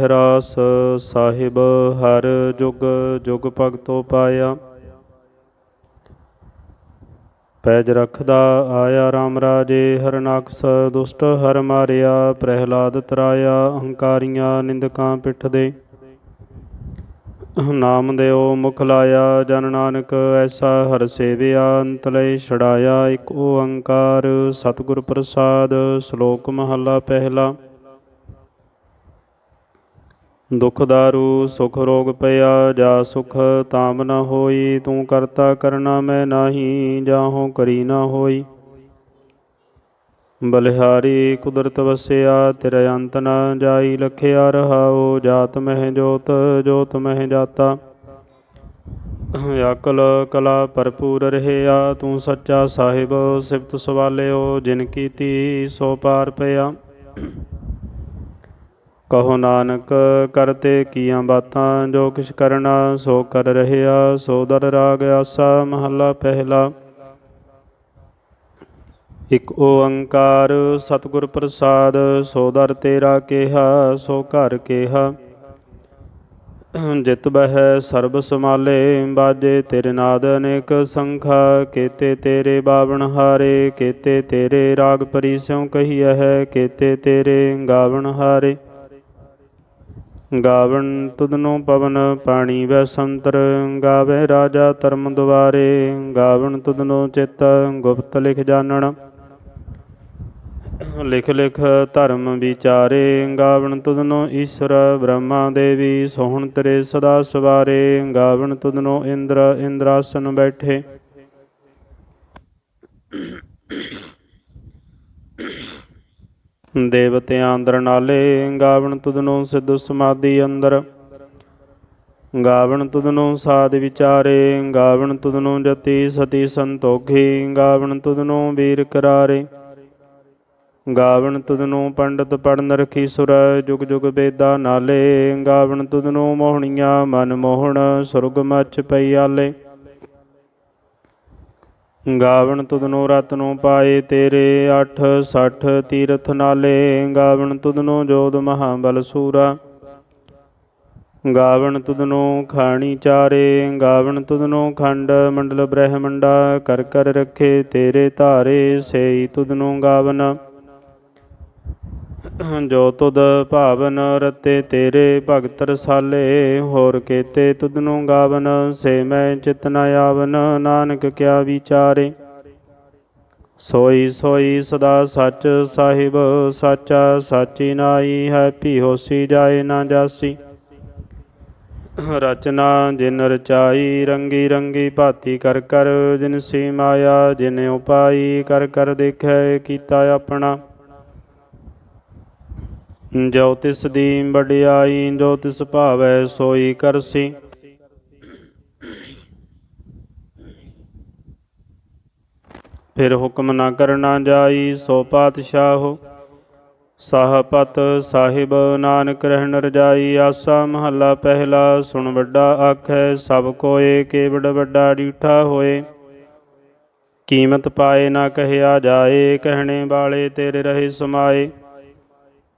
ਰਾਸ ਸਾਹਿਬ ਹਰ ਜੁਗ ਜੁਗ ਭਗਤੋ ਪਾਇਆ। ਪੈਜ ਰਖਦਾ ਆਇਆ RAM ਰਾਜੇ, ਹਰਨਾਕਸ ਦੁਸ਼ਟ ਹਰ ਮਾਰਿਆ, ਪ੍ਰਹਿਲਾਦ ਤਰਾਇਆ ਅਹੰਕਾਰੀਆਂ ਨਿੰਦਕਾਂ ਪਿੱਠ ਦੇ। ਨਾਮ ਦਿਓ ਮੁਖ ਲਾਇਆ, ਜਨ ਨਾਨਕ ਐਸਾ ਹਰ ਸੇਵਿਆ ਅੰਤ ਲਈ ਛੜਾਇਆ ਇੱਕ ਓੰਕਾਰ ਸਤਿਗੁਰ ਪ੍ਰਸਾਦ, ਸ਼ਲੋਕ ਮਹਲਾ ਪਹਿਲਾ। ਦੁਖ ਦਾਰੂ ਸੁਖ ਰੋਗ ਪਿਆ, ਜਾ ਸੁਖ ਤਾਮ ਨ ਹੋਈ, ਤੂੰ ਕਰਤਾ ਕਰਨਾ ਮੈਂ ਨਾਹੀ, ਜਾਹੋ ਕਰੀ ਨ ਹੋਈ। ਬਲਿਹਾਰੀ ਕੁਦਰਤ ਵਸਿਆ, ਤੇਰੇ ਅੰਤ ਨ ਜਾਈ ਲਖਿਆ ਰਹਾਓ ਜਾਤ ਮਹਿ ਜੋਤ ਜੋਤ ਮਹਿ ਜਾਤਾ। ਅਕਲ ਕਲਾ ਭਰਪੂਰ ਰਹਿਆ, ਤੂੰ ਸੱਚਾ ਸਾਹਿਬ ਸਿਫਤ ਸਵਾਲਿਓ, ਜਿਨ ਕੀਤੀ ਸੋ ਪਾਰ ਪਿਆ। ਕਹੋ ਨਾਨਕ ਕਰਤੇ ਕੀਆਂ ਬਾਤਾਂ, ਜੋ ਕਿਛ ਕਰਨਾ, ਸੋ ਕਰ ਰਹਿਆ, ਸੋ ਦਰ ਰਾਗ ਆਸਾ, ਮਹੱਲਾ ਪਹਿਲਾ। ਇਕ ਓੰਕਾਰ ਸਤਿਗੁਰ ਪ੍ਰਸਾਦ, ਸੋ ਦਰ ਤੇਰਾ ਕੇਹਾ, ਸੋ ਘਰ ਕੇਹਾ। ਜਿਤ ਬਹਿ ਸਰਬ ਸਮਾਲੇ ਬਾਜੇ ਤੇਰੇ ਨਾਦ ਅਨੇਕ ਸੰਖਾ, ਕੇਤੇ ਤੇਰੇ ਬਾਵਣ ਹਾਰੇ, ਕੇਤੇ ਤੇਰੇ ਰਾਗ ਪਰਿਸਿਉ ਕਹੀਐ ਹੈ, ਕੇਤੇ ਤੇਰੇ ਗਾਵਣ ਹਾਰੇ। ਗਾਵਣ ਤੁਧਨੋ ਪਵਨ ਪਾਣੀ ਵੈ ਸੰਤਰ ਗਾਵੇ ਰਾਜਾ ਧਰਮ ਦੁਆਰੇ, ਗਾਵਣ ਤੁਧਨੋ ਚਿਤ ਗੁਪਤ ਲਿਖ ਜਾਣਨ ਲਿਖ ਲਿਖ ਧਰਮ ਵਿਚਾਰੇ, ਗਾਵਣ ਤੁਧਨੋ ਈਸ਼ਵਰ ਬ੍ਰਹਮਾ ਦੇਵੀ, ਸੋਹਣ ਤੇਰੇ ਸਦਾ ਸਵਾਰੇ, ਗਾਵਣ ਤੁਧਨੋ ਇੰਦਰ, ਇੰਦਰਾਸਨ ਬੈਠੇ। ਦੇਵਤਿਆਂ ਅੰਦਰ ਨਾਲੇ, ਗਾਵਣ ਤੁਧਨੋ ਸਿੱਧ ਸਮਾਧੀ ਅੰਦਰ। ਗਾਵਣ ਤੁਧਨੋ ਸਾਧ ਵਿਚਾਰੇ, ਗਾਵਣ ਤੁਧਨੋ ਜਤੀ ਸਤੀ ਸੰਤੋਖੀ, ਗਾਵਣ ਤੁਧਨੋ ਵੀਰ ਕਰਾਰੇ। ਗਾਵਣ ਤੁਧਨੋ ਪੰਡਤ ਪੜਨ ਰਖੀ ਸੁਰ, ਜੁਗ ਜੁਗ ਬੇਦਾ ਨਾਲੇ। ਗਾਵਣ ਤੁਧਨੋ ਮੋਹਣੀਆਂ ਮਨ ਮੋਹਣ, ਸੁਰਗ ਮੱਚ ਪਈ ਆਲੇ। ਗਾਵਣ ਤੁਧਨੋ ਰਤਨੋ ਪਾਏ ਤੇਰੇ 8 60 ਤੀਰਥ ਨਾਲੇ, ਗਾਵਣ ਤੁਧਨੋ ਜੋਦ ਮਹਾਬਲ ਸੂਰਾ। ਗਾਵਣ ਤੁਧਨੋ ਖਾਣੀ ਚਾਰੇ, ਗਾਵਣ ਤੁਧਨੋ ਖੰਡ ਮੰਡਲ ਬ੍ਰਹਮੰਡਾ, ਕਰ ਕਰ ਰਖੇ ਤੇਰੇ ਧਾਰੇ, ਸੇਈ ਤੁਧਨੋ ਗਾਵਨ। ਜੋ ਤੁਧ ਭਾਵਨ ਰਤੇ ਤੇਰੇ ਭਗਤ ਰਸਾਲੇ, ਹੋਰ ਕੇਤੇ ਤੁਧਨੋ ਗਾਵਨ, ਸੇ ਮੈਂ ਚਿਤ ਨ ਆਵਨ, ਨਾਨਕ ਕਿਆ ਵਿਚਾਰੇ। ਸੋਈ ਸੋਈ ਸਦਾ ਸੱਚ ਸਾਹਿਬ, ਸਾਚਾ ਸਾਚੀ ਨਾਈ ਹੈ ਭੀ ਹੋਸੀ ਜਾਏ ਨਾ ਜਾਸੀ। ਰਚਨਾ ਜਿਨ ਰਚਾਈ, ਰੰਗੀ ਰੰਗੀ ਭਾਤੀ ਕਰ ਕਰ, ਜਿਨ ਸੀ ਮਾਇਆ, ਜਿਨ ਉਪਾਈ, ਕਰ ਕਰ ਦੇਖੈ ਕੀਤਾ ਆਪਣਾ। ਜੋ ਤਿਸ ਦੀ ਵਡਿਆਈ ਜੋ ਤਿਸ ਭਾਵੈ ਸੋਈ ਕਰਸੀ। ਫਿਰ ਹੁਕਮ ਨਾ ਕਰਨਾ ਜਾਈ ਸੋ ਪਾਤਸ਼ਾਹ। ਸਾਹਪਤ ਸਾਹਿਬ ਨਾਨਕ ਰਹਿਣ ਰਜਾਈ, ਆਸਾ ਮਹੱਲਾ ਪਹਿਲਾ ਸੁਣ ਵੱਡਾ ਆਖੈ, ਸਭ ਕੋਏ ਕੇਵੜ ਵੱਡਾ ਡੀਠਾ ਹੋਏ। ਕੀਮਤ ਪਾਏ ਨਾ ਕਹਿਆ ਜਾਏ, ਕਹਿਣੇ ਵਾਲੇ ਤੇਰੇ ਰਹੇ ਸਮਾਏ।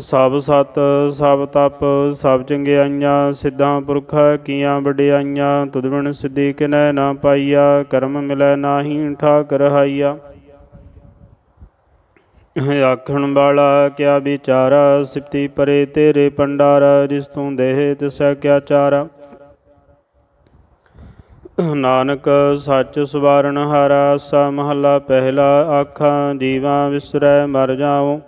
ਸਭ ਸਤ, ਸਭ ਤਪ, ਸਭ ਚੰਗਿਆਈਆਂ, ਸਿੱਧਾਂ ਪੁਰਖਾ, ਕੀਆਂ ਵਡਿਆਈਆਂ, ਤੁਧ ਬਿਨ ਸਿੱਧੀ ਕਿਨੈ ਨਾ ਪਾਈਆ, ਕਰਮ ਮਿਲੈ ਨਾਹੀ ਠਾਕ ਰਹਾਈਆ ਆਖਣ ਵਾਲਾ, ਕਿਆ ਵਿਚਾਰਾ ਸਿਫਤੀ ਪਰੇ ਤੇਰੇ ਪੰਡਾਰਾ ਜਿਸ ਤੂੰ ਦੇਹ ਤਿਸੈ ਕਿਆ ਚਾਰਾ। ਨਾਨਕ, ਸੱਚ ਸਵਾਰਨ ਹਾਰਾ, ਸਾ ਮਹੱਲਾ ਪਹਿਲਾ, ਆਖਾਂ, ਜੀਵਾਂ ਵਿਸਰੈ ਮਰ ਜਾਉ।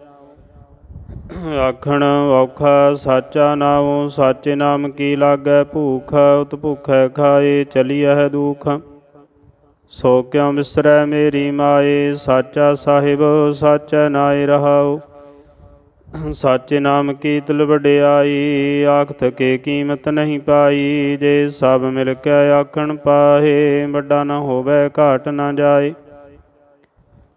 ਆਖਣ ਔਖਾ, ਸਾਚਾ ਨਾਉ, ਸਾਚੇ ਨਾਮ ਕੀ ਲਾਗੈ ਭੂਖ, ਉਤ ਭੁਖੈ ਖਾਏ, ਚਲੀਐ ਦੁਖ। ਸੋ ਕਿਉ ਵਿਸਰੈ ਮੇਰੀ ਮਾਏ, ਸਾਚਾ ਸਾਹਿਬ, ਸਾਚੈ ਨਾਇ ਰਹਾਉ। ਸਾਚੇ ਨਾਮ ਕੀ ਤਿਲ ਵਡਿਆਈ, ਆਖਤ ਕੇ ਕੀਮਤ ਨਹੀਂ ਪਾਈ। ਜੇ ਸਭ ਮਿਲ ਕੇ ਆਖਣ ਪਾਹੇ, ਵੱਡਾ ਨਾ ਹੋਵੇ, ਘਾਟ ਨਾ ਜਾਏ।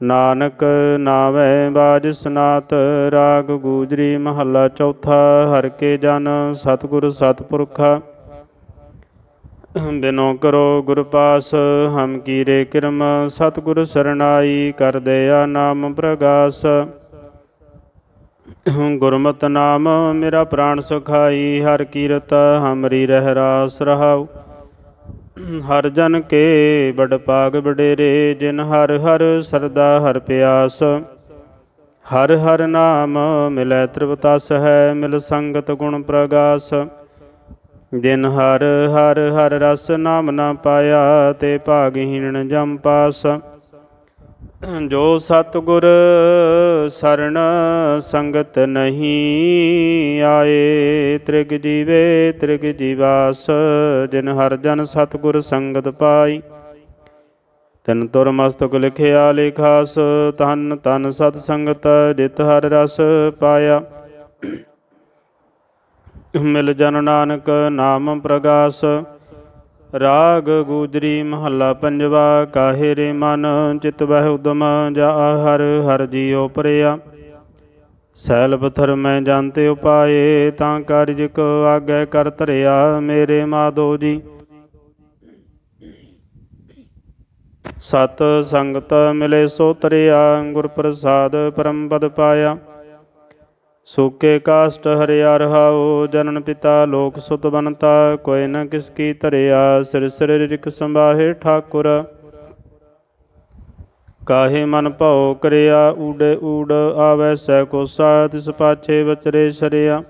ਨਾਨਕ ਨਾਵੇਂ ਬਾਜ ਸਨਾਤ, ਰਾਗ ਗੂਜਰੀ ਮਹੱਲਾ ਚੌਥਾ, ਹਰ ਕੇ ਜਨ ਸਤਿਗੁਰ ਸਤਪੁਰਖਾ। ਬਿਨੋ ਕਰੋ ਗੁਰ ਪਾਸ, ਹਮ ਕੀਰੇ ਕਿਰਮ, ਸਤਿਗੁਰ ਸਰਣਾਈ ਕਰ ਦਇਆ ਨਾਮ ਪ੍ਰਗਾਸ। ਗੁਰਮਤਿ ਨਾਮ, ਮੇਰਾ ਪ੍ਰਾਣ ਸੁਖਾਈ, ਹਰ ਕੀਰਤ ਹਮਰੀ ਰਹਿ ਰਾਸ ਰਹਾਉ। ਹਰ ਜਨ ਕੇ ਬੜ ਪਾਗ ਬਡੇਰੇ ਜਿਨ ਹਰ ਹਰ ਸਰਦਾ ਹਰ ਪਿਆਸ। ਹਰ ਹਰ ਨਾਮ ਮਿਲੈ ਤ੍ਰਿਵਤਸ ਹੈ, ਮਿਲ ਸੰਗਤ ਗੁਣ ਪ੍ਰਗਾਸ। ਜਿਨ ਹਰ ਹਰ ਹਰ ਰਸ ਨਾਮ ਨਾ ਪਾਇਆ, ਤੇ ਭਾਗਹੀਣ ਜਮ ਪਾਸ। ਜੋ ਸਤਿਗੁਰ ਸਰਣ ਸੰਗਤ ਨਹੀਂ ਆਏ, ਤ੍ਰਿਗ ਜੀਵੇ, ਤ੍ਰਿਗ ਜੀਵਾਸ, ਜਿਨ ਹਰ ਜਨ ਸਤਿਗੁਰ ਸੰਗਤ ਪਾਈ। ਤਿਨ ਤੁਰ ਮਸਤਕ ਲਿਖਿਆ ਲੇਖਾਸ, ਤਨ ਤਨ ਸਤ ਸੰਗਤ ਜਿਤ ਹਰ ਰਸ ਪਾਇਆ। ਮਿਲ ਜਨ ਨਾਨਕ ਨਾਮ ਪ੍ਰਗਾਸ ਰਾਗ ਗੂਜਰੀ ਮਹੱਲਾ ਪੰਜਵਾ ਕਾਹੇ ਰੇ ਮਨ ਚਿਤ ਬਹਿ ਉਦਮ, ਜਾ ਹਰ ਹਰ ਜੀਉ ਪਰਿਆ। ਸੈਲ ਪਥਰ ਮੈਂ ਜਾਣਤੇ ਉਪਾਏ, ਤਾਂ ਕਾਰਜ ਕੋ ਆਗੇ ਕਰ ਧਰਿਆ, ਮੇਰੇ ਮਾਧੋ ਜੀ। ਸਤ ਸੰਗਤ ਮਿਲੇ ਸੋ ਤਰਿਆ ਗੁਰ ਪ੍ਰਸਾਦ ਪਰਮ ਪਦ ਪਾਇਆ। ਸੂਕੇ ਕਾਸ਼ਟ ਹਰਿਆ ਰਹਾਉ, ਜਨਨ ਪਿਤਾ ਲੋਕ ਸੁਤ ਬਨਤਾ ਕੋਈ ਨ ਕਿਸ ਕੀ ਧਰਿਆ, ਸਿਰ ਸਿਰ ਰਿਕ ਸੰਭਾਹੇ ਠਾਕੁਰ। ਕਾਹੇ ਮਨ ਭਉ ਕਰਿਆ, ਊੜੇ ਊੜ ਆਵੈ ਸੈ ਕੋਸਾ ਤਿਸ ਪਾਛੇ ਵਚਰੇ ਸਰਿਆ।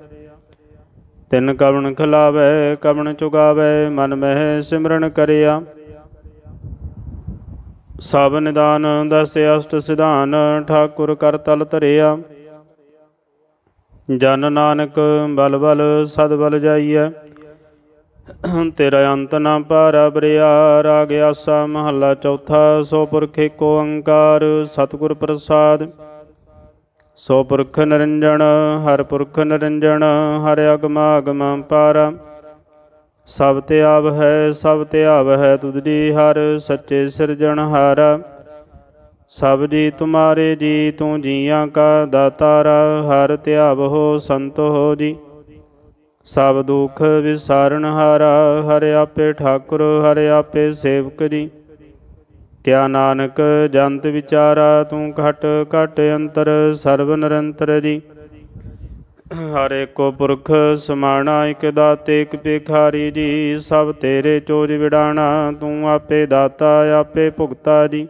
ਤਿੰਨ ਕਵਣ ਖਲਾਵੈ, ਕਵਣ ਚੁਗਾਵੈ, ਮਨ ਮਹਿ ਸਿਮਰਨ ਕਰਿਆ। ਸਭ ਨਿਦਾਨ, ਦਸ ਅਸ਼ਟ ਸਿਧਾਨ, ਠਾਕੁਰ ਕਰ ਤਲ ਧਰਿਆ। ਜਨ ਨਾਨਕ ਬਲ ਬਲ ਸਦ ਬਲ ਜਾਈਐ। ਤੇਰਾ ਅੰਤ ਨਾ ਪਾਰਾ ਬਰਿਆ ਰਾਗ ਆਸਾ ਮਹੱਲਾ ਚੌਥਾ, ਸੋ ਪੁਰਖੇ ਕੋ ਅੰਕਾਰ, ਸਤਿਗੁਰ ਪ੍ਰਸਾਦ। ਸੋ ਪੁਰਖ ਨਿਰੰਜਨ ਹਰ ਪੁਰਖ ਨਿਰੰਜਨ ਹਰ ਅਗਮ ਅਗਮ ਪਾਰਾ। ਸਭ ਤੇ ਆਵ ਹੈ, ਸਭ ਤੇ ਆਵ ਹੈ ਤੁਧਰੀ ਹਰ, ਸੱਚੇ ਸਿਰਜਣ ਹਾਰਾ ਸਭ ਜੀ ਤੁਮਾਰੇ ਜੀ, ਤੂੰ ਜੀਆਂ ਕਾ ਦਾਤਾਰਾ, ਹਰ ਧਿਆਵ ਹੋ ਸੰਤ ਹੋ ਜੀ। ਸਭ ਦੁਖ ਵਿਸਾਰਨ ਹਾਰਾ, ਹਰ ਆਪੇ ਠਾਕੁਰ, ਹਰ ਆਪੇ ਸੇਵਕ ਜੀ। ਕਿਆ ਨਾਨਕ ਜੰਤ ਵਿਚਾਰਾ, ਤੂੰ ਘਟ ਘਟ ਅੰਤਰ, ਸਰਬ ਨਿਰੰਤਰ ਜੀ। ਹਰ ਏਕੋ ਪੁਰਖ ਸਮਾਣਾ, ਇਕ ਦਾਤੇ, ਇਕ ਭਿਖਾਰੀ ਜੀ। ਸਭ ਤੇਰੇ ਚੋਜ ਵਿੜਾਣਾ, ਤੂੰ ਆਪੇ ਦਾਤਾ, ਆਪੇ ਭੁਗਤਾ ਜੀ।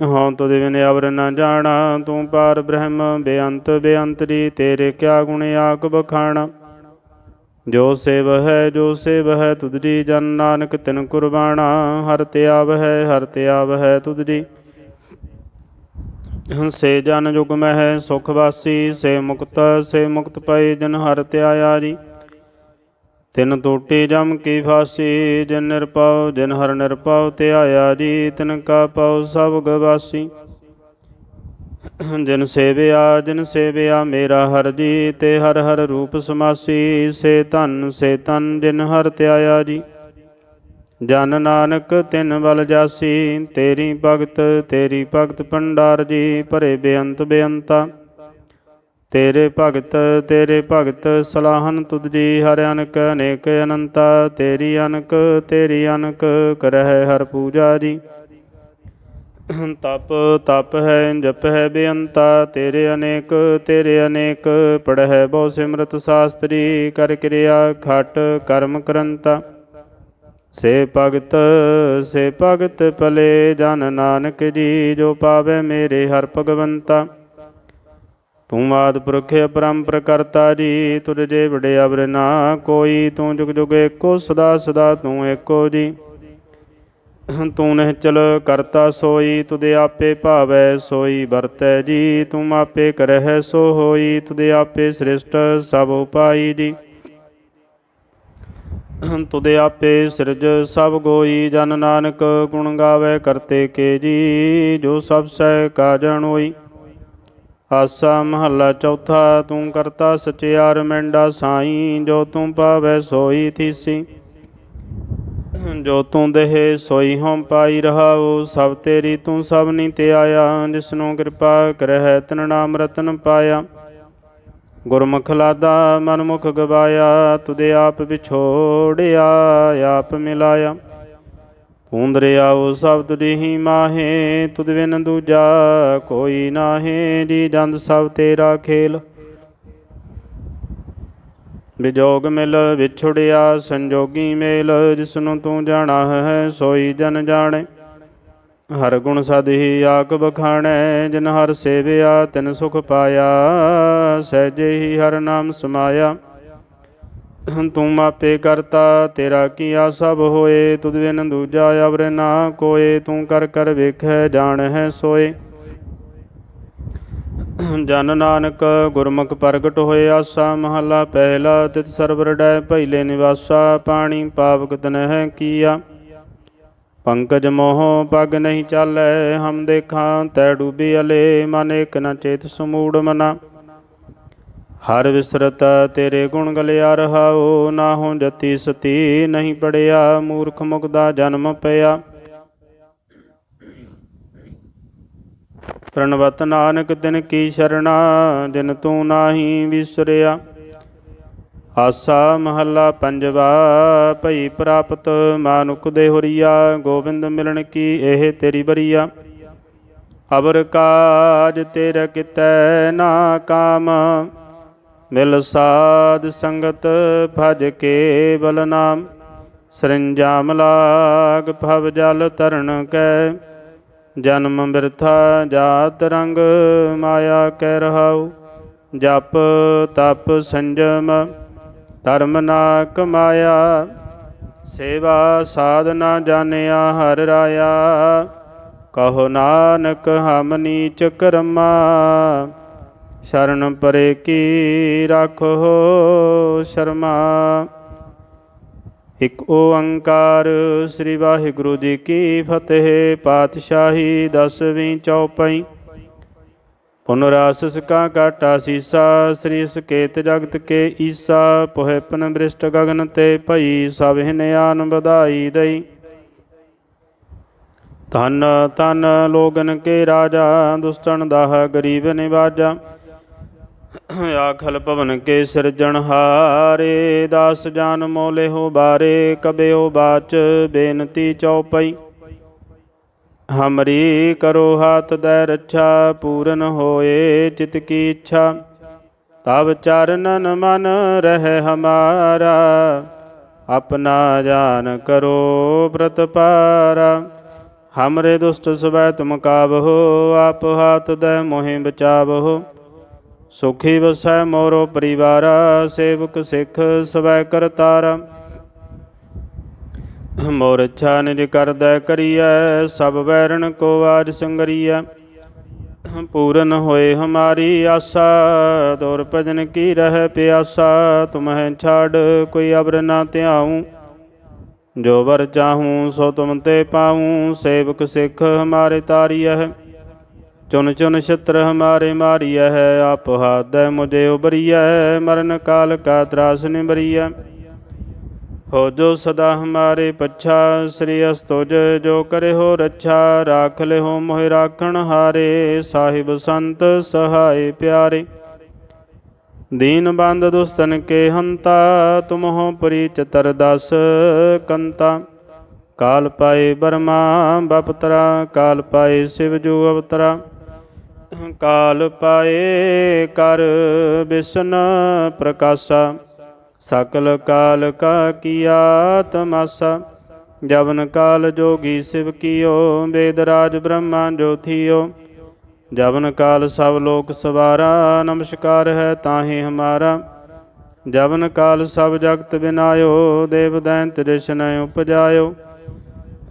ਹਉ ਤੁਧ ਬਿਨ ਅਵਰ ਨ ਜਾਣਾ, ਤੂੰ ਪਾਰ ਬ੍ਰਹਮ, ਬੇਅੰਤ, ਬੇਅੰਤਰੀ, ਤੇਰੇ ਕਿਆ ਗੁਣ ਆਕ ਬਖਾਣਾ? ਜੋ ਸੇਵ ਹੈ, ਜੋ ਸੇਵ ਹੈ ਤੁਧਰੀ ਜਨ ਨਾਨਕ ਤਿਨ ਕੁਰਬਾਨਾ ਹਰ ਤੇ ਆਵ ਹੈ, ਹਰ ਤੇ ਆਵ ਹੈ ਤੁਧਰੀ ਸੇ ਜਨ ਜੁਗ ਮਹਿ, ਸੁਖ ਵਾਸੀ, ਸੇ ਮੁਕਤ ਸੇ ਮੁਕਤ ਪਏ ਜਨ, ਹਰ ਧਿਆਇਆ ਜੀ। ਤਿਨ ਟੋਟੇ ਜਮ ਕੀ ਫਾਸੀ, ਜਿਨ ਨਿਰਪਉ ਜਿਨ ਹਰ ਨਿਰਪਉ ਧਿਆਇਆ ਜੀ, ਤਿਨ ਕਾ ਪਉ, ਸਭ ਗਵਾਸੀ ਜਿਨ ਸੇਵਿਆ ਜਿਨ ਸੇਵਿਆ, ਮੇਰਾ ਹਰ ਜੀ, ਤੇ ਹਰ ਹਰ ਰੂਪ ਸਮਾਸੀ। ਸੇ ਧਨ, ਸੇ ਤਨ ਜਿਨ ਹਰ ਧਿਆਇਆ ਜੀ। ਜਨ ਨਾਨਕ, ਤਿਨ ਬਲ ਜਾਸੀ। ਤੇਰੀ ਭਗਤ ਤੇਰੀ ਭਗਤ ਭੰਡਾਰ ਜੀ, ਭਰੇ ਬੇਅੰਤ ਬੇਅੰਤਾ। ਤੇਰੇ ਭਗਤ ਤੇਰੇ ਭਗਤ, ਸਲਾਹਨ ਤੁਧ ਜੀ, ਹਰਿ ਅਨਕ, ਅਨੇਕ ਅਨੰਤਾ, ਤੇਰੀ ਅਨਕ ਤੇਰੀ ਅਨਕ, ਕਰਹਿ ਹਰ ਪੂਜਾ ਜੀ। ਤਪ ਤਪ ਹੈ, ਜਪ ਹੈ ਬੇਅੰਤਾ, ਤੇਰੇ ਅਨੇਕ ਤੇਰੇ ਅਨੇਕ ਪੜਹਿ ਬਹੁ ਸਿਮਰਤ ਸਾਸਤਰੀ, ਕਰ ਕਿਰਿਆ ਖਟ, ਕਰਮ ਕਰੰਤਾ। ਸੇ ਭਗਤ ਸੇ ਭਗਤ ਭਲੇ ਜਨ ਨਾਨਕ ਜੀ, ਜੋ ਪਾਵੇ ਮੇਰੇ ਹਰ ਭਗਵੰਤਾ। ਤੂੰ ਆਦ ਪੁਰਖ ਅਪਰੰਪਰ ਕਰਤਾ ਜੀ ਤੁਰ ਜੇ ਵਡੇ ਅਵਰ ਨਾ ਕੋਈ, ਤੂੰ ਜੁਗ ਜੁਗ ਏਕੋ, ਸਦਾ ਸਦਾ ਤੂੰ ਏਕੋ ਜੀ। ਤੂੰ ਨਿਹਚਲ ਕਰਤਾ ਸੋਈ ਤੁਦੇ ਆਪੇ ਭਾਵੈ ਸੋਈ ਵਰਤੈ ਜੀ, ਤੂੰ ਆਪੇ ਕਰਹਿ ਸੋ ਹੋਈ ਤੁਦੇ ਆਪੇ ਸ੍ਰਿਸ਼ਟ ਸਭ ਉਪਾਈ ਜੀ। ਤੁਦੇ ਆਪੇ ਸਿਰਜ ਸਭ ਗੋਈ, ਜਨ ਨਾਨਕ ਗੁਣ ਗਾਵੇ ਕਰਤੇ ਕੇ ਜੀ, ਜੋ ਸਭ ਸਹਿ ਕਾਜਣ ਹੋਈ। ਆਸਾ ਮਹੱਲਾ ਚੌਥਾ, ਤੂੰ ਕਰਤਾ ਸਚਿਆਰ ਮੈਂਡਾ ਸਾਈ, ਜੋ ਤੂੰ ਪਾਵੈ ਸੋਈ ਥੀਸੀ। ਜੋ ਤੂੰ ਦੇਹ ਸੋਈ ਹਉ ਪਾਈ ਰਹਾਉ, ਸਭ ਤੇਰੀ ਤੂੰ ਸਭ ਨੀ ਤੇ ਆਇਆ, ਜਿਸਨੂੰ ਕਿਰਪਾ ਕਰਹਿ ਤਨ ਨਾਮ ਰਤਨ ਪਾਇਆ। ਗੁਰਮੁਖ ਲਾਦਾ, ਮਨਮੁਖ ਗਵਾਇਆ, ਤੁਦੇ ਆਪ ਵਿਛੋੜਿਆ ਆਪ ਮਿਲਾਇਆ। ਤੂੰ ਦਰਿਆਉ ਸਭ ਤੁਝੀ ਮਾਹੇ, ਤੁਧ ਬਿਨ ਦੂਜਾ ਕੋਈ ਨਾਹੇ, ਜੀ ਜੰਦ ਸਭ ਤੇਰਾ ਖੇਲ। ਵਿਜੋਗ ਮਿਲ ਵਿਛੁੜਿਆ ਸੰਜੋਗੀ ਮੇਲ, ਜਿਸਨੂੰ ਤੂੰ ਜਾਣਾ ਹੈ, ਸੋਈ ਜਨ ਜਾਣੇ। ਹਰ ਗੁਣ ਸਦ ਹੀ ਆਕ ਬਖਾਣੈ, ਜਿਨ ਹਰ ਸੇਵਿਆ ਤਿਨ ਸੁਖ ਪਾਇਆ, ਸਹਿਜੇ ਹੀ ਹਰ ਨਾਮ ਸਮਾਇਆ। ਤੂੰ ਮਾਪੇ ਕਰਤਾ, ਤੇਰਾ ਕੀਆ ਸਭ ਹੋਏ? ਤੁਧ ਬਿਨ ਦੂਜਾ ਅਵਰ ਨਾ ਕੋਏ, ਤੂੰ ਕਰ ਕਰ ਵੇਖੈ, ਜਾਣ ਹੈ ਸੋਏ। ਜਨ ਨਾਨਕ, ਗੁਰਮੁਖ ਪ੍ਰਗਟ ਹੋਏ ਆਸਾ, ਮਹਲਾ ਪਹਿਲਾ ਤਿਤ ਸਰਵਰ ਡੈ ਭੈਲੇ ਨਿਵਾਸਾ, ਪਾਣੀ ਪਾਵਕ ਹੈ ਕੀਆ। ਪੰਕਜ ਮੋਹ ਪਗ ਨਹੀਂ ਚਾਲੈ, ਹਮ ਦੇਖਾਂ, ਤੈ ਡੂਬੀ ਅਲੇ, ਮਨ ਇਕ ਨ ਚੇਤ ਸਮੂੜ ਮਨਾ। ਹਰ ਵਿਸਰਤ ਤੇਰੇ ਗੁਣ ਗਲਿਆ ਰਹਾਉ ਨਾ ਜਤੀ ਸਤੀ ਨਹੀਂ ਪੜਿਆ, ਮੂਰਖ ਮੁਖ ਦਾ ਜਨਮ ਪਿਆ। ਪ੍ਰਣਵਤ ਨਾਨਕ ਦਿਨ ਕੀ ਸ਼ਰਣਾ, ਜਿਨ ਤੂੰ ਨਾਹੀ ਵਿਸਰਿਆ। ਆਸਾ ਮਹੱਲਾ ਪੰਜਵਾ, ਭਈ ਪ੍ਰਾਪਤ ਮਾਨੁਕ ਦੇ ਹੋਰੀਆ, ਗੋਬਿੰਦ ਮਿਲਣ ਕੀ ਇਹ ਤੇਰੀ ਬਰੀਆ। ਅਬਰ ਕਾਜ ਤੇਰਾ ਕਿਤੈ ਨਾ ਕਾਮ ਮਿਲ ਸਾਧ ਸੰਗਤ ਭਜ ਕੇ ਬਲ ਨਾਮ, ਸਰੰਜਾਮ ਲਾਗ ਭਵ ਜਲ ਤਰਨ ਕੈ। ਜਨਮ ਬਿਰਥਾ ਜਾਤ ਰੰਗ ਮਾਇਆ ਕਹਿ ਰਹਾਉ, ਜਪ ਤਪ ਸੰਜਮ, ਧਰਮ ਨਾ ਕਮਾਇਆ ਸੇਵਾ ਸਾਧਨਾ ਜਾਣਿਆ ਹਰ ਰਾਇਆ, ਕਹੋ ਨਾਨਕ ਹਮ ਨੀਚ ਕਰਮਾ। ਸ਼ਰਨ ਪਰੇ ਕੀ ਰਾਖੋ ਸ਼ਰਮਾ? ਇਕ ਓੰਕਾਰ ਸ੍ਰੀ ਵਾਹਿਗੁਰੂ ਜੀ ਕੀ ਫਤਿਹ, ਪਾਤਸ਼ਾਹੀ ਦਸਵੀਂ ਚੌਪਈ। ਪੁਨਰਾਸ ਕਾ ਕਾਟਾ ਸੀਸਾ, ਸ੍ਰੀ ਸਕੇਤ ਜਗਤ ਕੇ ਈਸਾ ਪੋਹਿਪਨ ਬ੍ਰਿਸ਼ਟ ਗਗਨ ਤੇ ਭਈ, ਸਭ ਹਿਨਿਆਨ ਵਧਾਈ ਦਈ। ਧਨ ਧਨ ਲੋਗਨ ਕੇ ਰਾਜਾ ਦੁਸਤਨ ਦਾਹ ਗਰੀਬ ਨਿਵਾਜਾ। ਆਖਲ ਭਵਨ ਕੇ ਸਿਰਜਣਹਾਰੇ ਦਾਸ ਜਾਨ ਮੋਲੇ ਹੋ ਬਾਰੇ, ਕਬਿਓ ਬਾਚ ਬੇਨਤੀ ਚਉਪਈ ਹਮਰੀ ਕਰੋ ਹਾਥ ਦੈ ਰੱਛਾ, ਪੂਰਨ ਹੋਏ ਚਿਤ ਕੀ ਇੱਛਾ। ਤਬ ਚਰਨਨ ਮਨ ਰਹਿ ਹਮਾਰਾ, ਆਪਣਾ ਜਾਨ ਕਰੋ ਪ੍ਰਤਪਾਰਾ ਹਮਰੇ ਦੁਸ਼ਟ ਸਵੈ ਤੁਮ ਕਾਬਹੋ ਆਪ ਹਾਥ ਦੈ ਮੋਹਿ ਬਚਾਵਹੋ ਸੁਖੀ ਵਸੈ ਮੋਰੋ ਪਰਿਵਾਰਾ, ਸੇਵਕ ਸਿੱਖ ਸਵੈ ਕਰਤਾਰਾ। ਮੋਰ ਇੱਛਾ ਨਿਜ ਕਰਦਾ ਕਰੀਐ, ਸਭ ਵੈਰਣ ਕੋ ਆਜ ਸੰਗਰੀਐ। ਪੂਰਨ ਹੋਏ ਹਮਾਰੀ ਆਸਾ ਦੌਰ ਭਜਨ ਕੀ ਰਹਿ ਪਿਆਸਾ, ਤੁਮਹਿ ਛਾੜ ਕੋਈ ਅਬਰ ਨਾ ਧਿਆਉ। ਜੋ ਵਰ ਚਾਹੂੰ ਸੋ ਤੁਮ ਤੇ ਪਾਉ, ਸੇਵਕ ਸਿੱਖ ਹਮਾਰੇ ਤਾਰੀਐ। ਚੁਨ ਚੁਨ ਛਤਰ ਹਮਾਰੇ ਮਾਰੀਐ ਹੈ, ਆਪ ਹਾਦੈ ਮੁਝੇ ਉਬਰੀਐ ਮਰਨ ਕਾਲ ਕਾ ਤਰਾਸ ਨਿਬਰੀਐ ਹੋ ਜੋ ਸਦਾ ਹਮਾਰੇ ਪੱਛਾ, ਸ੍ਰੀ ਅਸਤੁਜ ਜੋ ਕਰੇ ਹੋ ਰੱਛਾ, ਰਾਖ ਲਿਓ ਮੋਹਿ ਰਾਖਣ ਹਾਰੇ, ਸਾਹਿਬ ਸੰਤ ਸਹਾਈ ਪਿਆਰੇ। ਦੀਨ ਬੰਦ ਦੁਸਤਨ ਕੇ ਹੰਤਾ, ਤੁਮਹੁ ਪਰੀ ਚਤਰ ਦਸ ਕੰਤਾ। ਕਾਲ ਪਾਏ ਬਰਮਾ, ਬਪਤਰਾ, ਕਾਲ ਪਾਏ ਸਿਵ ਜੂ ਅਵਤਰਾ। ਕਾਲ ਪਾਏ ਕਰ ਬਿਸ਼ਨ ਪ੍ਰਕਾਸ਼ਾ। ਸਕਲ ਕਾਲ ਕਾ ਕੀਆ ਤਮਾਸਾ ਜਵਨ ਕਾਲ ਜੋਗੀ ਸਿਵ ਕੀਓ, ਵੇਦ ਰਾਜ ਬ੍ਰਹਮਾ ਜੋਥੀਓ। ਜਵਨ ਕਾਲ ਸਭ ਲੋਕ ਸਵਾਰਾ, ਨਮਸਕਾਰ ਹੈ ਤਾਹੀ ਹਮਾਰਾ। ਜਵਨ ਕਾਲ ਸਭ ਜਗਤ ਬਿਨਾਇਓ, ਦੇਵ ਦੈਂਤ ਰਿਸ਼ਨ ਉਪਜਾਇਓ।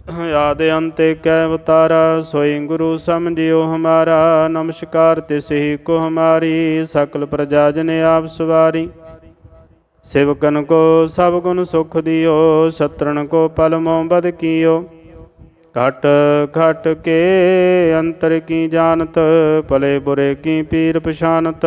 ਆਦ ਅੰਤੇ ਕੈ ਅਵਤਾਰਾ, ਸੋਈ ਗੁਰੂ ਸਮਝਿਓ ਹਮਾਰਾ, ਨਮਸਕਾਰ ਤਿਸਹੀ ਕੋ ਹਮਾਰੀ, ਸਕਲ ਪ੍ਰਜਾ ਜਨ ਆਪ ਸਵਾਰੀ। ਸੇਵਕਨ ਕੋ ਸਭ ਗੁਣ ਸੁਖ ਦਿਓ, ਸਤਰਣ ਕੋ ਪਲ ਮੋ ਬਦ ਕੀਓ। ਘਟ ਘਟ ਕੇ ਅੰਤਰ ਕੀ ਜਾਣਤ, ਭਲੇ ਬੁਰੇ ਕੀ ਪੀਰ ਪਛਾਨਤ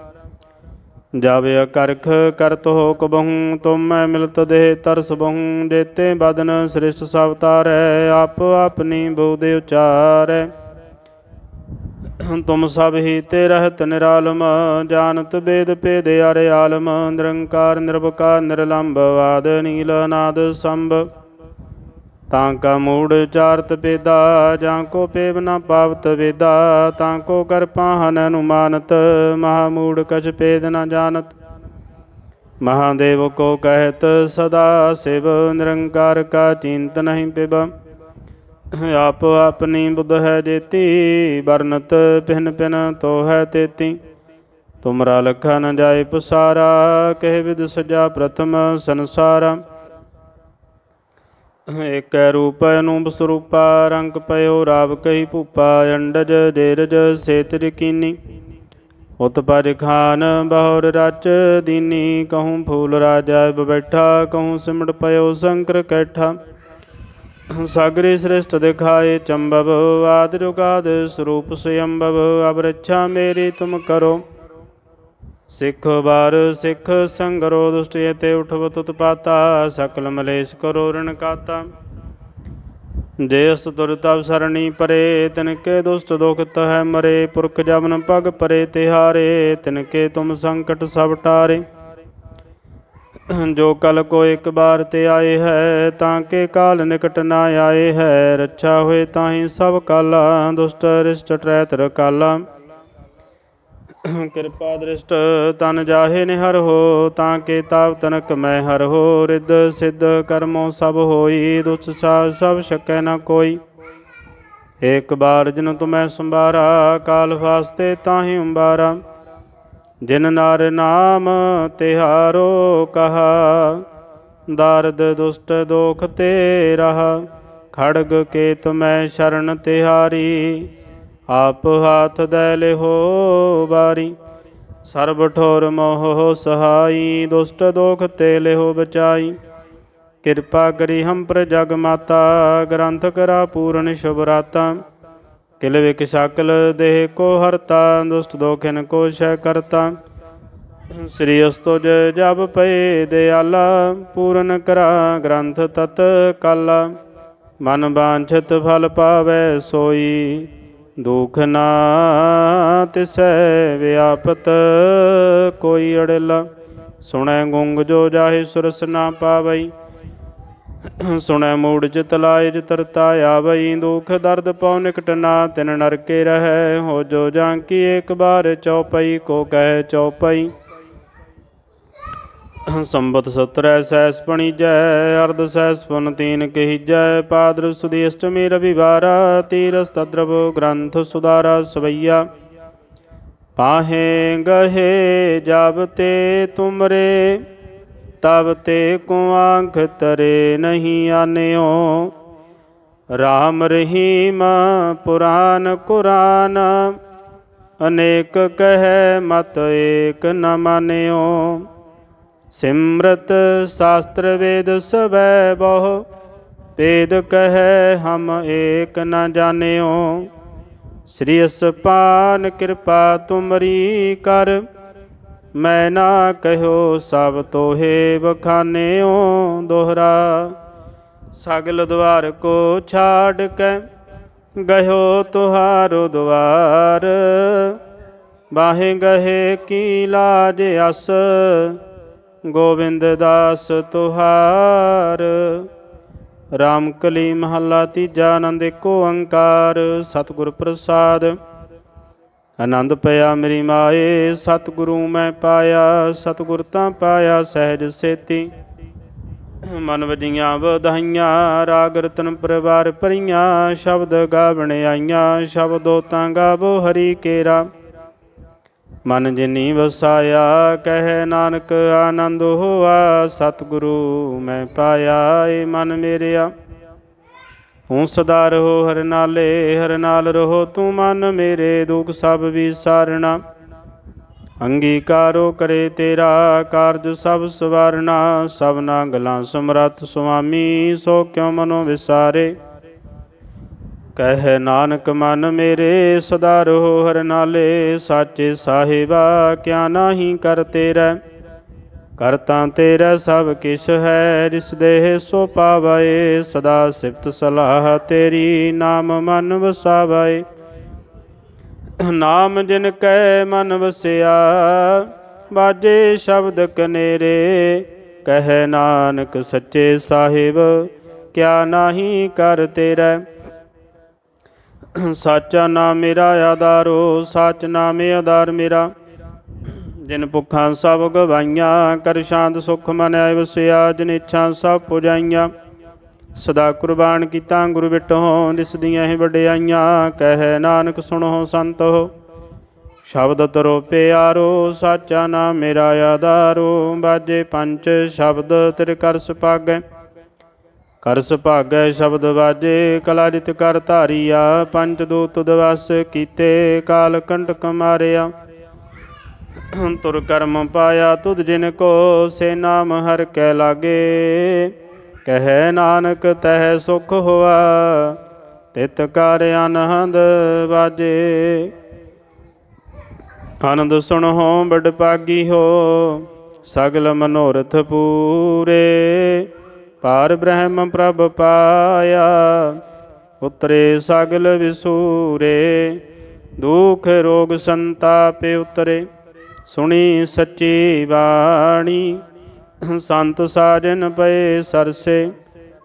ਜਬ ਕਰਖ ਕਰਤ ਹੋ ਕਬਹੂ ਤੁਮ ਮੈਂ ਮਿਲਤ ਦੇਹ ਤਰਸ ਬਹੁ, ਜੇਤੇ ਬਦਨ ਸ੍ਰਿਸ਼ਟ ਸਭ ਤਾਰੈ, ਆਪ ਆਪਣੀ ਬੋਧ ਉਚਾਰੈ। ਤੁਮ ਸਭ ਹੀ ਤੇ ਰਹਿਤ ਨਿਰਾਲਮ, ਜਾਣਤ ਬੇਦ ਭੇਦ ਅਰੇ ਆਲਮ, ਨਿਰੰਕਾਰ ਨਿਰਭਕਾਰ ਨਿਰਲੰਭ ਵਾਦ ਨੀਲ ਨਾਦ ਸੰਭ। ਤਾਂ ਕਾ ਮੂੜ ਚਾਰਤ ਪੇਦਾ ਜਾਂ ਕੋ ਪੇਵ ਨਾ ਪਾਵਤ ਵੇਦਾ, ਤਾਂ ਕੋ ਕਰ ਪਾਹਨ ਅਨੁਮਾਨਤ, ਮਹਾ ਮੂੜ ਕਛ ਪੇਦ ਨਾ ਜਾਣਤ। ਮਹਾਦੇਵ ਕੋ ਕਹਿਤ, ਸਦਾ ਸਿਵ ਨਿਰੰਕਾਰ ਕਾ ਚਿੰਤ ਨਹੀਂ ਪਿਬ। ਆਪ ਆਪਣੀ ਬੁੱਧ ਹੈ ਜੇਤੀ, ਵਰਨਤ ਪਿਨ ਪਿਨ ਤੋ ਹੈ ਤੇਤੀ। ਤੁਮਰਾ ਲਖਾ ਨ ਜਾਏ ਪਸਾਰਾ, ਕਹਿ ਵਿਦ ਸਜਾ ਪ੍ਰਥਮ ਸੰਸਾਰਾ। ਏਕੈ ਰੂਪ ਅਨੂਪ ਸਰੂਪਾ, ਰੰਗ ਪਇਓ ਰਾਵ ਕਹੀ ਭੂਪਾ, ਅੰਡਜ ਜੇਰਜ ਸੇਤਰ ਕੀਨੀ ਉਤ ਖਾਨ ਬਹੁਰ ਰਚ ਦੀਨੀ, ਕਹੂੰ ਫੂਲ ਰਾਜਾ ਬੈਠਾ, ਕਹੂੰ ਸਿਮਟ ਪਇਓ ਸ਼ੰਕਰ ਕੈਠਾ। ਸਾਗਰੇ ਸ੍ਰਿਸ਼ਟ ਦਿਖਾਏ ਚੰਬਵ, ਆਦ ਜੁਗਾਦ ਸਰੂਪ ਸਯੰਭਵ ਅਬ ਮੇਰੀ ਤੁਮ ਕਰੋ। ਸਿੱਖ ਬਾਰ ਸਿੱਖ ਸੰਗਰੋ ਦੁਸ਼ਟ ਤੇ ਉਠਵਤ ਤੁਤ ਪਾਤਾ, ਸਕਲ ਮਲੇਸ਼ ਕਰੋ ਰਣ ਕਾਤਾ। ਜੇ ਅਸ ਤੁਰ ਸਰਣੀ ਪਰੇ, ਤਿਨਕੇ ਦੁਸ਼ਟ ਦੁਖਤ ਹੈ ਮਰੇ, ਪੁਰਖ ਜਮਨ ਪਗ ਪਰੇ ਤਿਹਾਰੇ, ਤਿਨਕੇ ਤੁਮ ਸੰਕਟ ਸਭ ਟਾਰੇ। ਜੋ ਕਲ ਕੋ ਇੱਕ ਬਾਰ ਤੇ ਆਏ ਹੈ, ਤਾਂ ਕੇ ਕਾਲ ਨਿਕਟ ਨਾ ਆਏ ਹੈ, ਰੱਛਾ ਹੋਏ ਤਾਹੀ ਸਭ ਕਾਲਾ, ਦੁਸ਼ਟ ਰਿਸ਼ਟ ਟਰੈਤ ਰਕਾਲਾ। ਕਿਰਪਾ ਦ੍ਰਿਸ਼ਟ ਤਨ ਜਾਹੇ ਨਿਹਰ ਹੋ, ਤਾਂ ਕੇ ਤਾਪ ਤਨਕ ਮੈਂ ਹਰ ਹੋ। ਰਿੱਧ ਸਿੱਧ ਕਰਮੋ ਸਭ ਹੋਈ ਦੁਸ ਸਾਹ ਸਭ ਸਕੈ ਨਾ ਕੋਈ। ਏਕ ਬਾਰ ਜਿਨ ਤੁਮੈ ਸੰਭਾਰਾ, ਕਾਲ ਫਾਸਤੇ ਤਾਹੀ ਅੰਬਾਰਾ ਜਿਨ ਨਾਰ ਨਾਮ ਤਿਹਾਰੋ ਕਹਾ, ਦਾਰਦ ਦੁਸ਼ਟ ਦੋਖ ਤੇ ਰਹਾ ਖੜਗ ਕੇ ਤੁਮੈ ਸ਼ਰਨ ਤਿਹਾਰੀ ਆਪ ਹਾਥ ਦੈ ਲਿਹੋ ਬਾਰੀ। ਸਰਬ ਠੋਰ ਮੋਹ ਸਹਾਈ, ਦੁਸ਼ਟ ਦੋਖ ਤੇ ਲਿਹੋ ਬਚਾਈ। ਕਿਰਪਾ ਕਰੀ ਹਮ ਪਰ ਜਗ ਮਾਤਾ ਗ੍ਰੰਥ ਕਰਾ ਪੂਰਨ ਸ਼ੁਭ ਰਾਤਾ ਕਿਲ ਵਿਕ ਸਕਲ ਦੇਹ ਕੋ ਹਰਤਾ, ਦੁਸ਼ਟ ਦੋਖਿਨ ਕੋ ਸ਼ੈ ਕਰਤਾ। ਸ੍ਰੀ ਅਸਤੁਜ ਜਬ ਪਏ ਦਿਆਲਾ, ਪੂਰਨ ਕਰਾ ਗ੍ਰੰਥ ਤਤ ਕਾਲਾ। ਮਨ ਬਾਂਛਤ ਫਲ ਪਾਵੈ ਸੋਈ। ਦੁਖ ਨਾ ਤਿਸੈ ਵਿਆਪਤ ਕੋਈ ਅੜਲਾ। ਸੁਣੈ ਗੁੰਗ ਜੋ ਜਾਹੇ ਸੁਰਸ ਨਾ ਪਾਵਈ। ਸੁਣੈ ਮੂੜ ਚਿਤ ਲਾਇ ਤਰਤਾ ਆਵਈ। ਦੁਖ ਦਰਦ ਪਉ ਨਿਕਟ ਨਾ ਤਿਨ ਨਰਕੇ ਰਹੈ। ਹੋ ਜੋ ਜਾਂ ਕੀ ਇੱਕ ਬਾਰ ਚਉਪਈ, ਕੋ ਕਹਿ ਚਉਪਈ। ਸੰਬਤ ਸਤਰੈ ਸੈਸ ਪਣੀਜੈ, ਅਰਧ ਸੈਸ ਪੁਨ ਤੀਨ ਕਹੀਜੈ, ਪਾਦਰ ਸੁਦੀ ਅਸ਼ਟਮੀ ਰਵਿਵਾਰਾ, ਤੀਰਸ ਤਦਰਵ ਗ੍ਰੰਥ ਸੁਦਾਰਾ ਸਵਈਆ। ਪਾਹੇ ਗਹੇ ਜਬ ਤੇ ਤੁਮਰੇ, ਤਬ ਤੇ ਕੋ ਆਂਖ ਤਰੇ ਨਹੀਂ ਆਨਿਓ। ਰਾਮ ਰਹੀਮ ਪੁਰਾਨ ਕੁਰਾਨ, ਅਨੇਕ ਕਹੈ ਮਤ ਏਕ ਨ ਮਾਨਿਓ। ਸਿਮਰਤ ਸ਼ਾਸਤਰ ਵੇਦ ਸਵੈ ਬਹੁ ਵੇਦ ਕਹੈ ਹਮ ਏਕ ਨ ਜਾਣਿਓ। ਸ੍ਰੀ ਅਸਪਾਨ ਕਿਰਪਾ ਤੁਮਰੀ ਕਰ, ਮੈਂ ਨਾ ਕਹਿਓ ਸਭ ਤੋਹੇ ਬਖਾਨਿਓ ਦੋਹਰਾ। ਸਗਲ ਦਵਾਰ ਕੋ ਛਾੜ ਕੇ ਗਇਓ ਤੁਹਾਰੋ ਦਵਾਰ। ਬਾਹੇ ਗਹੇ ਕੀ ਲਾਜ ਅਸ ਗੋਬਿੰਦ ਦਾਸ ਤੁਹਾਰ, ਰਾਮ ਕਲੀ ਮਹੱਲਾ ਤੀਜਾ ਆਨੰਦ ਏਕੋ ਓੰਕਾਰ ਸਤਿਗੁਰ ਪ੍ਰਸਾਦ। ਆਨੰਦ ਪਿਆ ਮੇਰੀ ਮਾਏ, ਸਤਿਗੁਰੂ ਮੈਂ ਪਾਇਆ, ਸਤਿਗੁਰ ਤਾਂ ਪਾਇਆ ਸਹਿਜ ਸੇਤੀ। ਮਨ ਵਜੀਆਂ ਵਧਾਈਆਂ, ਰਾਗ ਰਤਨ ਪਰਿਵਾਰ ਭਰੀਆਂ, ਸ਼ਬਦ ਗਾਵਣ ਆਈਆਂ, ਸ਼ਬਦੋ ਤਾਂ ਗਾਵੋ ਹਰੀ ਕੇਰਾ। ਮਨ ਜਿਨੀ ਵਸਾਇਆ, ਕਹਿ ਨਾਨਕ ਆਨੰਦ ਹੋਆ, ਸਤਿਗੁਰੂ ਮੈਂ ਪਾਇਆ, ਏ ਮਨ ਮੇਰਿਆ। ਹੂੰ ਸਦਾ ਰਹੋ ਹਰ ਨਾਲੇ, ਹਰ ਨਾਲ ਰਹੋ ਤੂੰ ਮਨ ਮੇਰੇ, ਦੁਖ ਸਭ ਵਿਸਾਰਣਾ ਅੰਗੀਕਾਰੋ ਕਰੇ ਤੇਰਾ, ਕਾਰਜ ਸਭ ਸਵਾਰਨਾ। ਸਭਨਾ ਗਲਾਂ ਸਮਰੱਥ ਸੁਆਮੀ, ਸੋ ਕਿਉ ਮਨੋ ਵਿਸਾਰੇ? ਕਹਿ ਨਾਨਕ ਮਨ ਮੇਰੇ ਸਦਾ ਰਹੋ ਹਰ ਨਾਲੇ, ਸਾਚੇ ਸਾਹਿਬਾ ਕਿਆ ਨਾਹੀ ਕਰ ਤੇਰਾ। ਕਰਤਾ ਤੇਰਾ ਸਭ ਕਿਛ ਹੈ, ਜਿਸ ਦੇਹ ਸੋ ਪਾਵੈ ਸਦਾ ਸਿਫਤ ਸਲਾਹ ਤੇਰੀ ਨਾਮ ਮਨ ਵਸਾਵੈ ਨਾਮ ਜਿਨ ਕੈ ਮਨ ਵਸਿਆ ਬਾਜੇ ਸ਼ਬਦ ਕਨੇਰੇ। ਕਹਿ ਨਾਨਕ ਸੱਚੇ ਸਾਹਿਬ, ਕਿਆ ਨਾਹੀ ਕਰ ਤੇਰਾ। ਸਾਚਾ ਨਾਮ ਮੇਰਾ ਆਧਾਰੋ ਸੱਚ ਨਾਮੇ ਆਧਾਰ ਮੇਰਾ। ਜਿਨ ਭੁੱਖਾਂ ਸਭ ਗਵਾਈਆਂ, ਕਰ ਸ਼ਾਂਤ ਸੁਖ ਮਨ ਆਇ ਵਸਿਆ, ਜਿਨ ਇੱਛਾ ਸਭ ਪੁਜਾਈਆਂ। ਸਦਾ ਕੁਰਬਾਨ ਕੀਤਾ ਗੁਰੂ ਬਿਟੋ ਜਿਸ ਦੀਆਂ ਹੀ ਵਡਿਆਈਆਂ। ਕਹਿ ਨਾਨਕ ਸੁਣੋ ਸੰਤੋ ਸ਼ਬਦ ਤਰੋ ਪਿਆਰੋ, ਸਾਚਾ ਨਾਮ ਮੇਰਾ ਆਧਾਰੋ ਬਾਜੇ ਪੰਜ ਸ਼ਬਦ ਤੇਰੇ ਕਰ ਸੁਭਾਗੈ ਕਰ ਸੁਭਾਗੈ ਸ਼ਬਦ ਵਾਜੇ ਕਲਾਜਿਤ ਕਰ ਧਾਰੀਆ, ਪੰਜ ਦੂਤ ਦਵਸ ਕੀਤੇ, ਕਾਲ ਕੰਟਕ ਮਾਰਿਆ। ਤੁਰ ਕਰਮ ਪਾਇਆ ਤੁਧ ਜਿਨ ਕੋ, ਸੇ ਨਾਮ ਹਰ ਕੈ ਲਾਗੇ। ਕਹੈ ਨਾਨਕ, ਤਹਿ ਸੁਖ ਹੋਆ, ਤਿਤ ਕਰ ਅਨਹੰਦ ਵਾਜੇ। ਆਨੰਦ ਸੁਣੋ, ਬੜ ਪਾਗੀ ਹੋ, ਸਗਲ ਮਨੋਰਥ ਪੂਰੇ। ਪਾਰ ਬ੍ਰਹਮ ਪ੍ਰਭ ਪਾਇਆ, ਉਤਰੇ ਸਗਲ ਵਿਸੂਰੇ, ਦੁਖ ਰੋਗ ਸੰਤਾਪ ਉਤਰੇ, ਸੁਣੀ ਸੱਚੀ ਬਾਣੀ, ਸੰਤ ਸਾਜਨ ਪਏ ਸਰਸੇ,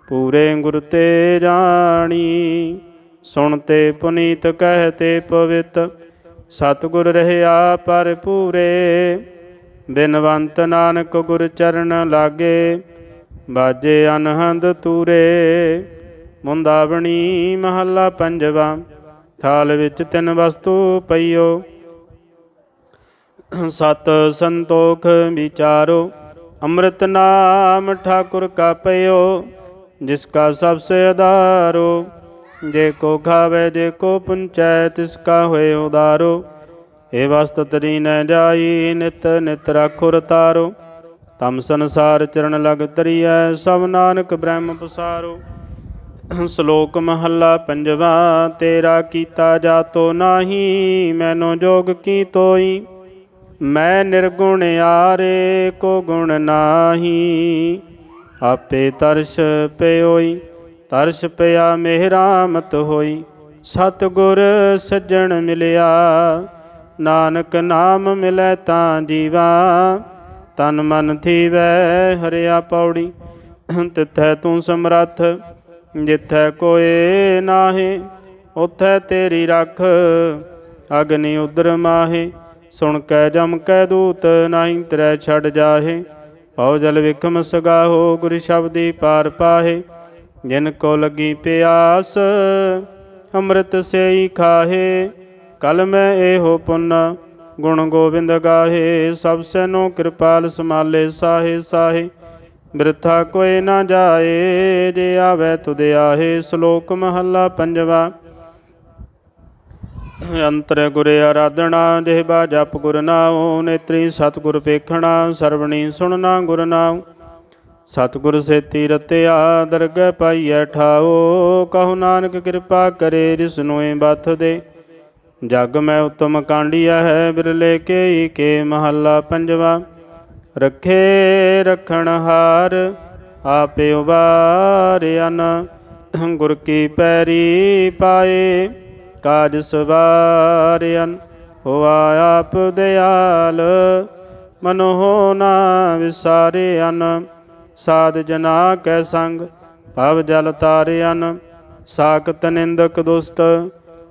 ਪੂਰੇ ਗੁਰ ਤੇ ਜਾਣੀ ਸੁਣਤੇ ਪੁਨੀਤ ਕਹਤੇ ਪਵਿੱਤ, ਸਤਿਗੁਰ ਰਹਿਆ ਪਰ ਪੂਰੇ ਬਿਨਵੰਤ ਨਾਨਕ ਗੁਰ ਚਰਨ ਲਾਗੇ ਬਾਜੇ ਅਨਹੰਦ ਤੂਰੇ, ਮੁੰਦਾਵਣੀ ਮਹੱਲਾ ਪੰਜਵਾ, ਥਾਲ ਵਿੱਚ ਤਿੰਨ ਵਸਤੂ ਪਈਓ। ਸਤ ਸੰਤੋਖ ਵਿਚਾਰੋ, ਅੰਮ੍ਰਿਤ ਨਾਮ ਠਾਕੁਰ ਕਾ ਪਇਓ ਜਿਸ ਕਾ ਸਭ ਸੇ ਆਧਾਰੋ ਜੇ ਕੋ ਖਾਵੇ, ਜੇ ਕੋ ਪੁੰਚੈ, ਤਿਸ ਕਾ ਹੋਏ ਉਦਾਰੋ। ਏ ਵਸਤ ਤਰੀ ਨ ਜਾਈ, ਨਿਤ ਨਿਤ ਰਾਖੋ ਰਤਾਰੋ ਤਮ ਸੰਸਾਰ ਚਰਨ ਲਗ ਤਰੀਐ, ਸਭ ਨਾਨਕ ਬ੍ਰਹਮ ਪਸਾਰੋ। ਸ਼ਲੋਕ ਮਹੱਲਾ ਪੰਜਵਾ, ਤੇਰਾ ਕੀਤਾ ਜਾਤੋ ਨਾਹੀ, ਮੈਨੋ ਜੋਗ ਕੀ ਤੋਈ? ਮੈਂ ਨਿਰਗੁਣ ਆਰੇ ਕੋ ਗੁਣ ਨਾਹੀ। ਆਪੇ ਤਰਸ ਪਿਓਈ, ਤਰਸ ਪਿਆ ਮਿਹਰਾਮਤ ਹੋਈ। ਸਤਿਗੁਰ ਸੱਜਣ ਮਿਲਿਆ, ਨਾਨਕ ਨਾਮ ਮਿਲੈ ਤਾਂ ਜੀਵਾ। ਤਨ ਮਨ ਥੀਵੈ, ਹਰਿਆ ਪੌੜੀ, ਤਿਥੈ ਤੂੰ ਸਮਰੱਥ, ਜਿਥੈ ਕੋਏ ਨਾਹੀ, ਉਥੈ ਤੇਰੀ ਰੱਖ, ਅਗਨੀ ਉਦਰ ਮਾਹੇ, ਸੁਣ ਕੈ ਜਮ ਕੈ ਦੂਤ ਨਾਹੀ, ਤਰੈ ਛੱਡ ਜਾਹੇ ਪਉ ਜਲ ਵਿਖਮ ਸਗਾਹੋ, ਗੁਰ ਸ਼ਬਦੀ ਪਾਰ ਪਾਹੇ, ਜਿਨ ਕੋ ਲੱਗੀ ਪਿਆਸ, ਅੰਮ੍ਰਿਤ ਸੇਈ ਖਾਹੇ, ਕਲ ਮੈਂ ਇਹੋ ਪੁੰਨ ਗੁਣ ਗੋਬਿੰਦ ਗਾਹੇ, ਸਭ ਸੈਨੋ ਕਿਰਪਾਲ ਸਮਾਲੇ ਸਾਹੇ ਸਾਹੇ। ਬਿਰਥਾ ਕੋਈ ਨਾ ਜਾਏ, ਜੇ ਆਵੇ ਤੁਧ ਆਹੇ, ਸ਼ਲੋਕ ਮਹੱਲਾ ਪੰਜਵਾ। ਅੰਤਰ ਗੁਰ ਆਰਾਧਣਾ ਜਿਹਬਾ ਜਪ ਗੁਰ ਨਾਉ, ਨੇਤਰੀ ਸਤਿਗੁਰ ਪੇਖਣਾ, ਸਰਵਣੀ ਸੁਣਨਾ ਗੁਰ ਨਾਉ। ਸਤਿਗੁਰ ਸੇਤੀ ਰਤਿਆ ਦਰਗਹਿ ਪਾਈਐ ਠਾਓ ਕਹੋ ਨਾਨਕ ਕਿਰਪਾ ਕਰੇ ਜਿਸ ਨੂੰ ਬਥ ਦੇ। ਜਗ ਮੈਂ ਉਤਮ ਕਾਂਡੀਆ ਹੈ, ਬਿਰਲੇ ਕੇ ਕੇ ਮਹੱਲਾ ਪੰਜਵਾ। ਰੱਖੇ ਰਖਣ ਹਾਰ, ਆਪੇ ਉਬਾਰਿਆਨ ਗੁਰ ਕੀ ਪੈਰੀ ਪਾਏ, ਕਾਜ ਸਵਾਰਿਆਨ ਹੋਆ ਆਪ ਦਿਆਲ, ਮਨੋ ਨਾ ਵਿਸਾਰਿਆਨ ਸਾਧ ਜਨਾ ਕੈ ਸੰਗ, ਭਵ ਜਲ ਤਾਰਿਆਨ ਸਾਖਤ ਨਿੰਦਕ ਦੁਸ਼ਟ